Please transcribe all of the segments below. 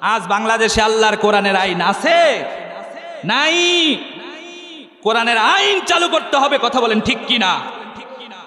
আজ বাংলাদেশে আল্লাহর কোরআনের আইন আছে? নাই। কোরআনের আইন চালু করতে হবে, কথা বলেন ঠিক কিনা?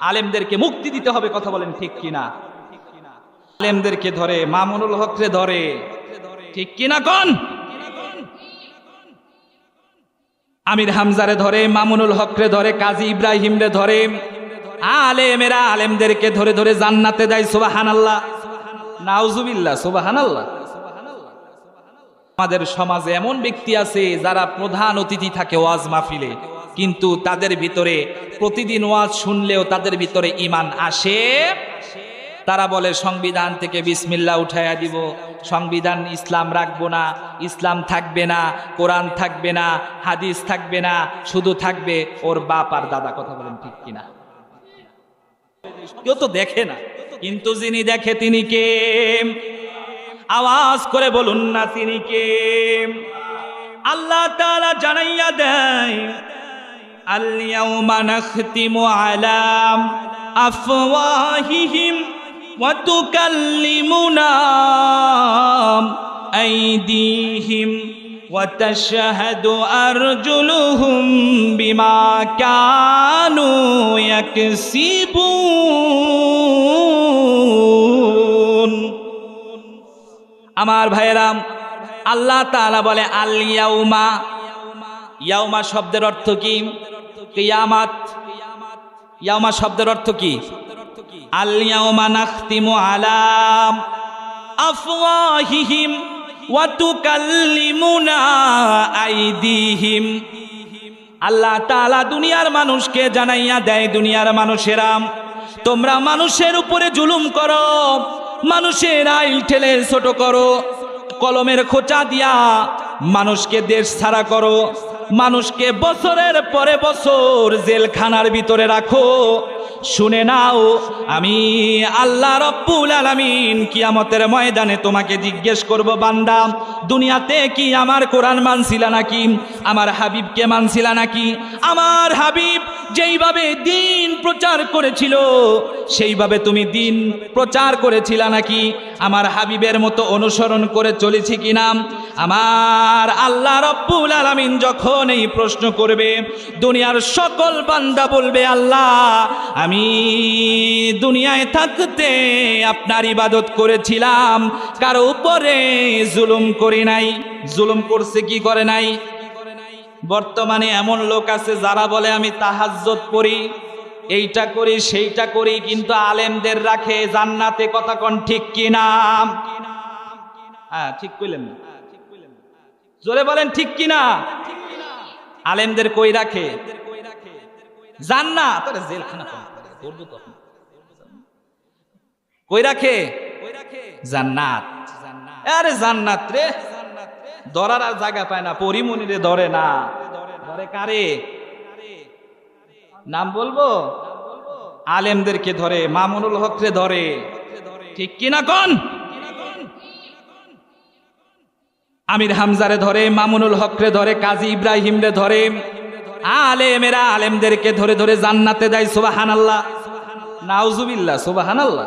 আলেমদেরকে মুক্তি দিতে হবে, কথা বলেন ঠিক কিনা? আলেমদেরকে ধরে, মামুনুল হকরে ধরে। ঠিক কিনা কোন? আমির হামজারে ধরে, মামুনুল হকরে ধরে, কাজী ইব্রাহিমরে ধরে। আলেমেরা আলেমদেরকে ধরে ধরে জান্নাতে দেয়, সুবাহানাল্লাহ। নাউজুবিল্লাহ, সুবাহানাল্লাহ। আমাদের সমাজে এমন ব্যক্তি আছে যারা প্রধান অতিথি থাকে ওয়াজ মাহফিলে। কিন্তু তাদের ভিতরে প্রতিদিন ওয়াজ শুনলেও তাদের ভিতরে ইমান আসে? তারা বলে, সংবিধান থেকে বিসমিল্লা উঠাইয়া দিব। সংবিধান ইসলাম রাখব না। ইসলাম থাকবে না। কোরআন থাকবে না। হাদিস থাকবে না। শুধু থাকবে ওর বাপ আর দাদা। কথা বলেন ঠিক কিনা? কেউ তো দেখে না। কিন্তু যিনি দেখে তিনি কে? আওয়াজ করে বলুন না তিনি কে? আল্লাহ তালা জানাইয়া দেয় আল্লিয়াউমা নাখতিমু আলাম আফওয়াহিহিম ওয়া তুকাল্লিমুনা আইদিহিম আমার ভাইয়েরাম আল্লাহ তালা বলে আল ইয়াউমা শব্দের অর্থ কি? কিয়ামাত। ইয়াউমা শব্দের অর্থ কি? আল ইয়াউমা নাখতিমু আলাম আফওয়াহিহিম ওয়া তুকাল্লিমুনা আইদিহিম। আল্লাহ তাআলা দুনিয়ার মানুষকে জানাইয়া দেয়, দুনিয়ার মানুষেরাম তোমরা মানুষের উপরে জুলুম করো। মানুষের আইল ঠেলে ছোট করো, কলমের খোঁচা দিয়া মানুষকে দেশ ছাড়া করো, মানুষকে বছরের পরে বছর জেলখানার ভিতরে রাখো। শুনে নাও, আমি আল্লাহ রব্বুল আলামিন কিয়ামতের ময়দানে তোমাকে জিজ্ঞেস করব, বান্দা, দুনিয়াতে কি আমার কোরআন মানছিলা নাকি? আমার হাবিবকে মানছিলা নাকি? আমার হাবিব যেইভাবে দিন প্রচার করেছিল, সেইভাবে তুমি দিন প্রচার করেছিলা নাকি? আমার হাবিবের মতো অনুসরণ করে চলেছি কিনা আমার আল্লাহ রব্বুল আলামিন যখন এই প্রশ্ন করবে, দুনিয়ার সকল বান্দা বলবে, আল্লাহ, আমি দুনিয়ায় থাকতে আপনার ইবাদত করেছিলাম, কারও উপরে জুলুম করি নাই। জুলুম করছে কি করে নাই? বর্তমানে এমন লোক আছে যারা বলে, আমি তাহাজ্জত করি, এইটা করি, সেইটা করি, কিন্তু আলেমদের রাখে জান্নাতে কথা কন ঠিক কিনা? হ্যাঁ ঠিক কইলেন না। জোরে বলেন, ঠিক কিনা? আলেমদের কই রাখে? জান্নাত? কই রাখে? জান্নাত। আরে জান্নাত রে। ধরার আর জায়গা পায় না পরিমণিরে ধরে না। ধরে কারে? নাম বলব? আলেমদেরকে ধরে, মামুনুল হকরে ধরে। ঠিক কিনা কোন? আমির হামজারে ধরে, মামুনুল হকরে ধরে, কাজী ইব্রাহিমরে ধরে। আলেমেরা আলেমদেরকে ধরে ধরে জান্নাতে দেয় সুবাহান আল্লাহ নাউজুবিল্লাহ সুবাহান আল্লাহ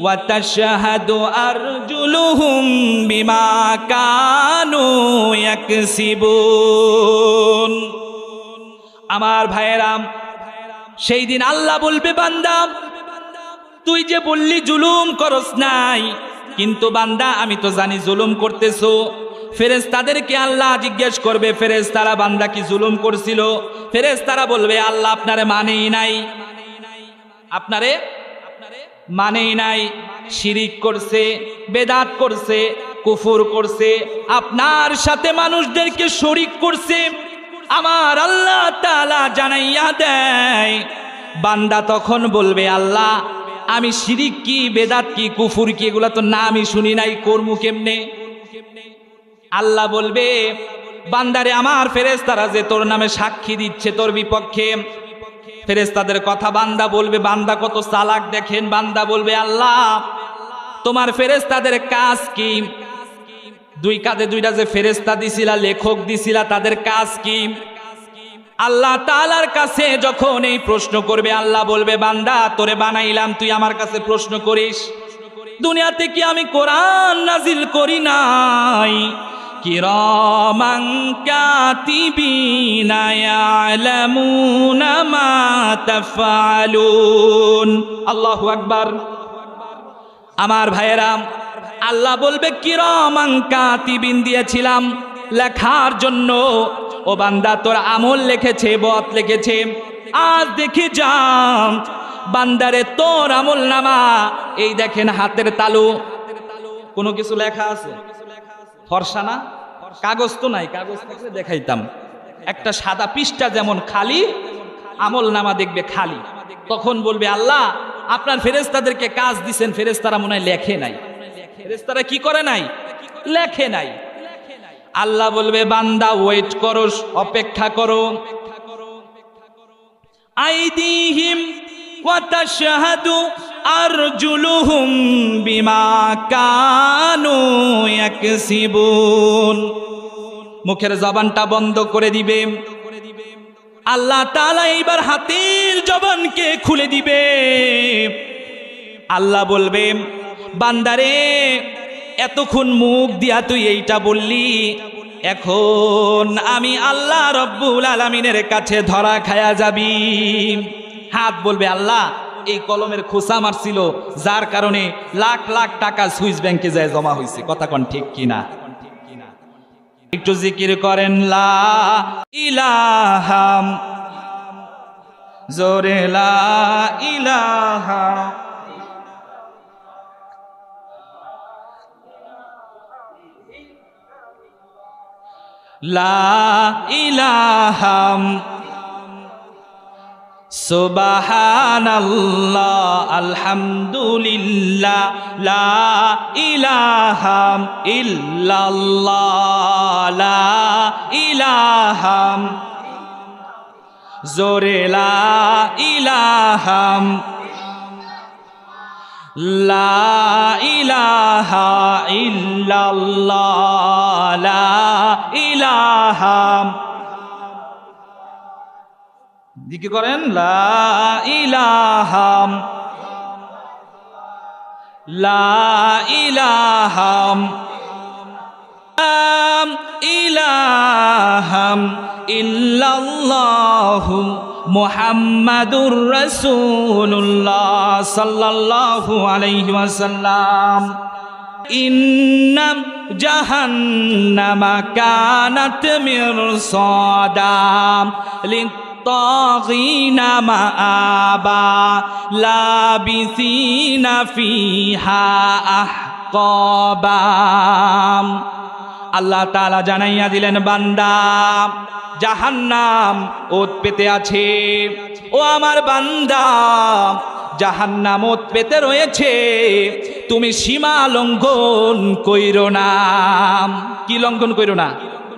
وتشهد أرجلهم بما كانوا يكسبون আমার ভাইয়েরাম সেই দিন আল্লাহ বলবে বান্দা তুই যে বললি জুলুম করস নাই কিন্তু বান্দা আমি তো জানি জুলুম করতেছো ফেরেজ তাদেরকে আল্লাহ জিজ্ঞেস করবে ফেরেজ তারা বান্দা কি জুলুম করছিল ফেরেজ তারা বলবে আল্লাহ আপনারে মানেই নাই আপনারে মানেই নাই শিরিক করছে, বেদাত করছে, কুফুর করছে, আপনার সাথে মানুষদেরকে শরিক করছে। আমার আল্লাহ তালা জানাইয়া দেয়, বান্দা তখন বলবে, আল্লাহ, আমি শিরিক কি, বেদাত কি, কুফুর কি, এগুলো তো না আমি শুনি নাই, কর্মু কেমনে? আল্লাহ বলবে, বান্দারে, আমার ফেরেস্তারা যে তোর নামে সাক্ষী দিচ্ছে তোর বিপক্ষে ফেরেস্তাদের কথা বান্দা বলবে, বান্দা কত চালাক দেখেন, বান্দা বলবে, আল্লাহ, তোমার ফেরেস্তাদের কাজ কি? দুই কাঁধে দুইটা যে ফেরেস্তা দিছিলা, লেখক দিছিলা, তাদের কাজ কি? আল্লাহ তালার কাছে যখন এই প্রশ্ন করবে, আল্লাহ বলবে, বান্দা, তোরে বানাইলাম, তুই আমার কাছে প্রশ্ন করিস। দুনিয়াতে কি আমি কোরআন নাজিল করি নাই? কিরমাং কাতিবিনা ইয়ালামুনা মা তাফআলুন। আল্লাহু আকবার। আমার ভাইয়েরা আল্লাহ বলবে কিরমাং কাতিবিন দিয়েছিলাম, লেখার জন্য। ও বান্দা, তোর আমল লিখেছে, বত লিখেছে। আজ দেখি যাম বান্দারে তোর আমল নামা, এই দেখেন হাতের তালু। কোনো কিছু লেখা আছে? ফর্সা না? কাগজ তো নাই, কাগজ দেখাইতাম। একটা সাদা পৃষ্ঠা যেমন খালি, আমল নামা দেখবে খালি। তখন বলবে, আল্লাহ, আপনার ফেরেস্তাদেরকে কাজ দিছেন ফেরেস্তারা মনে হয় লেখে নাই। ফেরেস্তারা কি করে নাই? লেখে নাই। আল্লাহ বলবে, বান্দা ওয়েট করো, অপেক্ষা করো। আইদিহিম ওয়াতাশহাদু আরজুলুহুম বিমা কানু ইয়াকসিবুন। মুখের জবানটা বন্ধ করে দিবে। আল্লাহ তাআলা এইবার হাতের জবানকে খুলে দিবে। আল্লাহ বলবে, বান্দারে, এতক্ষণ মুখ দিয়া তুই এইটা বললি, এখন আমি আল্লাহ রব্বুল আলমিনের কাছে ধরা খায়া যাবি। হাত বলবে, আল্লাহ এই কলমের খোসা মারছিল, যার কারণে লাখ লাখ টাকা সুইস ব্যাংকে যায় জমা হয়েছে কথা কন ঠিক কিনা? একটু জিকির করেন, লা ইলাহাম জোরে লা লা ইলাহাম সুবহানাল্লাহ, আলহামদুলিল্লাহ, লা ইলাহাম ইল্লাল্লাহ, লা ইলাহাম জোরে লা ইলাহাম লা ইলাহা ইল্লাল্লাহ, লা ইলাহাম দিকে করেন? লা ইলাহাম লা ইলাহাম ইলাহাম ইল্লাল্লাহু মুহাম্মাদুর রাসূলুল্লাহ সাল্লাল্লাহু আলাইহি ওয়াসাল্লাম। ইন্নাম জাহান্নামা কানাত মিরসাদাম للطاغين مآبا لابثين فيها أحقابا আল্লাহ তাআলা জানাইয়া দিলেন বান্দা জাহান্নাম ওত পেতে আছে ও আমার বান্দা জাহান্নাম ওত পেতে রয়েছে তুমি সীমা লঙ্ঘন কইরো না কি লঙ্ঘন কইরো না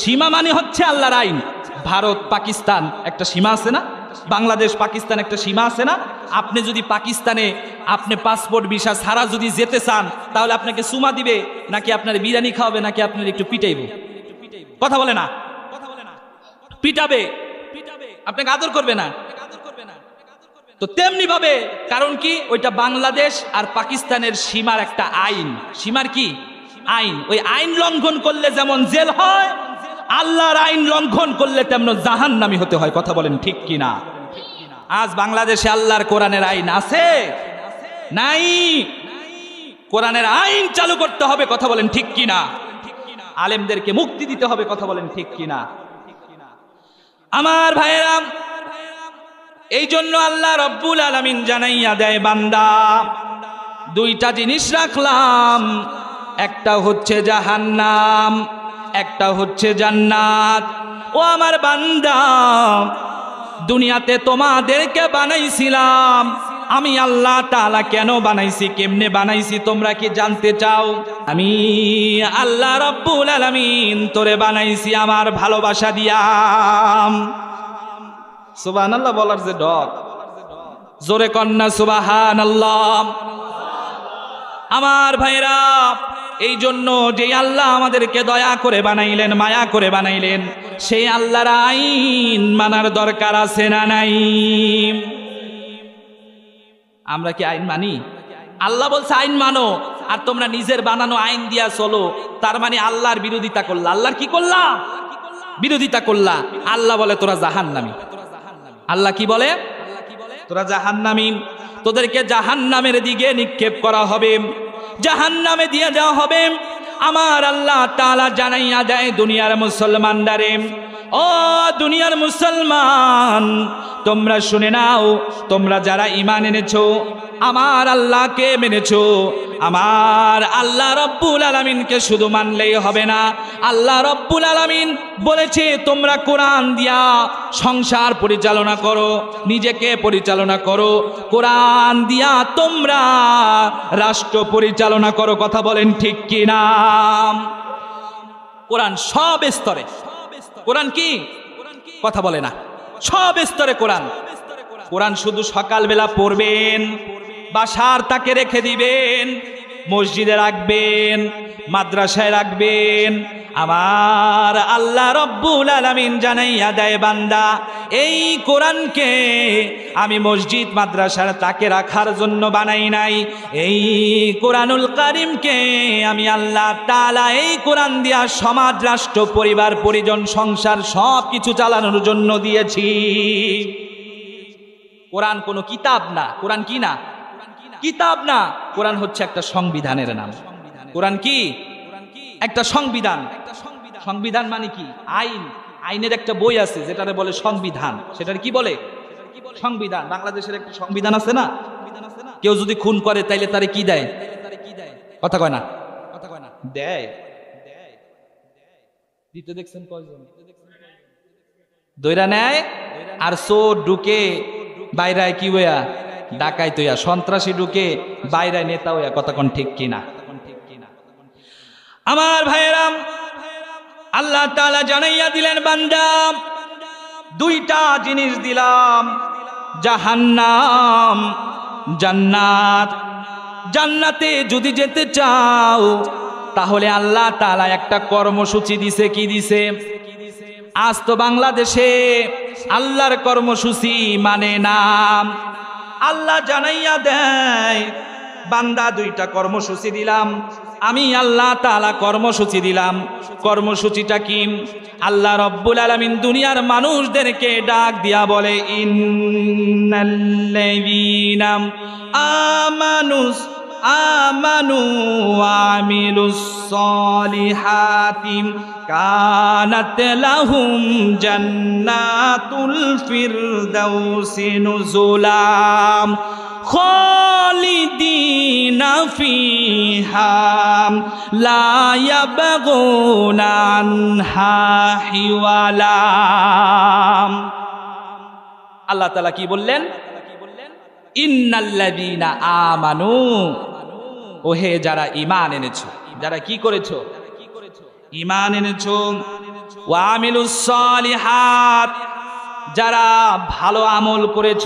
সীমা মানে হচ্ছে আল্লাহর আইন ভারত, পাকিস্তান একটা সীমা আছে না? বাংলাদেশ, পাকিস্তান একটা সীমা আছে না? আপনি যদি পাকিস্তানে আপনি পাসপোর্ট, ভিসা ছাড়া যদি যেতে চান, তাহলে আপনাকে সুমা দিবে, নাকি আপনার বিরিয়ানি খাওয়াবে, নাকি আপনার একটু পিটাইব? কথা বলে না? পিটাবে? আপনাকে আদর করবে না? তো তেমনি ভাবে কারণ কি? ওইটা বাংলাদেশ আর পাকিস্তানের সীমার একটা আইন। সীমার কি? আইন। ওই আইন লঙ্ঘন করলে যেমন জেল হয় আল্লাহর আইন লঙ্ঘন করলে তেমন জাহান নামি হতে হয়, কথা বলেন ঠিক কি না আজ বাংলাদেশে আল্লাহর কোরআনের আইন আছে? নাই। কোরআনের আইন চালু করতে হবে, কথা বলেন ঠিক কি না আলেমদেরকে মুক্তি দিতে হবে, কথা বলেন ঠিক কি না আমার ভাইয়েরাম, এই জন্য আল্লাহ রব্বুল আলমিন জানাইয়া দেয়, বান্দা, দুইটা জিনিস রাখলাম। একটা হচ্ছে জাহান্নাম একটা হচ্ছে জান্নাত। ও আমার বান্দা, দুনিয়াতে তোমাদেরকে বানাইছিলাম। আমি আল্লাহ তাআলা কেন বানাইছি, কেমনে বানাইছি, তোমরা কি জানতে চাও? আমি আল্লাহ রব্বুল আলামিন তোরে বানাইছি, আমার ভালোবাসা দিয়াম সুবহানাল্লাহ বলার যে ডক জোরে কন্যা সুবাহান আমার ভাইরা এই জন্য যে আল্লাহ আমাদেরকে দয়া করে বানাইলেন, মায়া করে বানাইলেন সেই আল্লাহর আইন মানার দরকার আছে না নাই? আমরা কি আইন মানি? আল্লাহ বলছে, আইন মানো, আর তোমরা নিজের বানানো আইন দিয়া চলো। তার মানে আল্লাহর বিরোধিতা করলা। আল্লাহর কি করলা? বিরোধিতা করলা। আল্লাহ বলে, তোরা জাহান নামি আল্লাহ কি বলে? তোরা জাহান্নামি। তোদেরকে জাহান্নামের দিকে নিক্ষেপ করা হবে। জাহান্নামে দিয়ে দেওয়া হবে। আমার আল্লাহ তালা জানাইয়া দেয় দুনিয়ার মুসলমানদারে। ও দুনিয়ার মুসলমান, তোমরা শুনে নাও, তোমরা যারা ইমান এনেছো, আমার আল্লাহকে মেনেছো, আমার আল্লাহ রব্বুল আলামিনকে শুধু মানলেই হবে না। আল্লাহ রব্বুল আলামিন বলেছে, তোমরা কোরআন দিয়া সংসার পরিচালনা করো, নিজেকে পরিচালনা করো। কোরআন দিয়া তোমরা রাষ্ট্র পরিচালনা করো, কথা বলেন ঠিক কি না কোরআন সব স্তরে কোরআন কি? কথা বলে না। সব স্তরে কোরআন। কোরআন শুধু সকালবেলা পড়বেন, বাসার তাকে রেখে দিবেন, মসজিদে রাখবেন, মাদ্রাসায় রাখবেন। আমার আল্লাহ রব্বুল আলামিন জানাইয়া দেয়, বান্দা এই কোরআনকে আমি মসজিদ, মাদ্রাসার তাকে রাখার জন্য বানাই নাই। এই কোরআনুল কারিমকে আমি আল্লাহ তালা এই কোরআন দিয়া সমাজ, রাষ্ট্র, পরিবার, পরিজন, সংসার সব কিছু চালানোর জন্য দিয়েছি। কোরআন কোনো কিতাব না। কোরআন কি না? কিতাব না। কোরআন হচ্ছে একটা সংবিধানের নাম। কোরআন কি? একটা সংবিধান। সংবিধান মানে কি? আইন। আইনের একটা বই আছে, যেটারে বলে সংবিধান। সেটার কি বলে? সংবিধান। বাংলাদেশের একটা সংবিধান আছে না? কেউ যদি খুন করে, তাইলে তারে কি দেয়? কথা কয় না। কথা কয় না। দেয়। দিতে দেখছেন কয়জন? দৈরা নেয় আর চোর ঢুকে বাইরায় কি হইয়া? ডাকাই তৈয়া সন্ত্রাসী ঢুকে বাইরায় নেতা হইয়া। কতক্ষণ ঠিক কিনা? আমার ভাইয়েরাম আল্লাহ তালা জানাইয়া দিলেন, বান্দা, দুইটা জিনিস দিলাম। জাহান্নাম, জান্নাত। জান্নাতে যদি যেতে চাও, তাহলে আল্লাহ তালা একটা কর্মসূচি দিছে, কি দিছে? আজ তো বাংলাদেশে আল্লাহর কর্মসূচি মানে নাম। আল্লাহ জানাইয়া দেয়, বান্দা দুইটা কর্মসূচি দিলাম। আমি আল্লাহ তাআলা কর্মসূচি দিলাম। কর্মসূচিটা কি? আল্লাহ রব্বুল আলামিন দুনিয়ার মানুষদেরকে ডাক দিয়া বলে, ইন্নাল্লাযীনা আমানুস, আমানু আমিলুস সলিহাতি কানাত লাহুম জান্নাতুল ফিরদাউসি নুজুলাম। খালিদিনা ফিহা লা ইয়াবগুনা আনহা হিওয়ালা আল্লাহ তাআলা কি বললেন? ইন্নাল্লাযীনা আমানু। ওহে যারা ইমান এনেছো, যারা কি করেছ? ইমান এনেছো। ওয়া আমিলুস সালিহাত। যারা ভালো আমল করেছ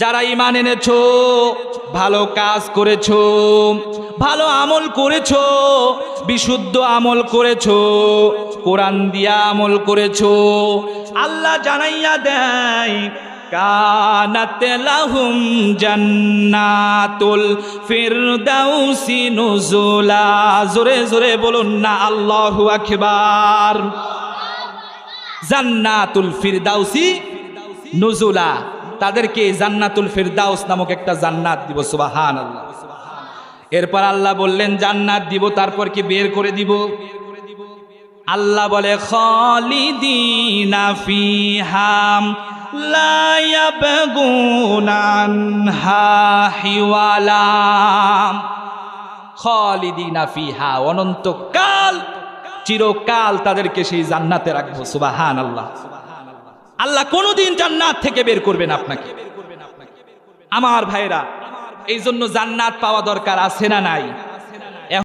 যারা ইমান এনেছো, ভালো কাজ করেছ, ভালো আমল করেছ, বিশুদ্ধ আমল করেছ, কোরআন দিয়া আমল করেছ, আল্লাহ জানাইয়া দেয়, কানাত লাহুম জান্নাতুল ফিরদাউসি নুজুলা। জোরে জোরে বলুন না, আল্লাহু আকবার। জান্নাতুল ফিরদাউসি নুজুলা। তাদেরকে জান্নাতুল ফিরদাউস নামক একটা জান্নাত দিব সুবাহান আল্লাহ এরপর আল্লাহ বললেন, জান্নাত দিব, তারপর কি বের করে দিব? আল্লাহ বলে অনন্তকাল, চিরকাল তাদেরকে সেই জান্নাতে রাখব সুবাহান আল্লাহ আল্লাহ কোনোদিন জান্নাত থেকে বের করবেন আপনাকে। আমার ভাইরা এই জন্য জান্নাত পাওয়া দরকার আছে না নাই?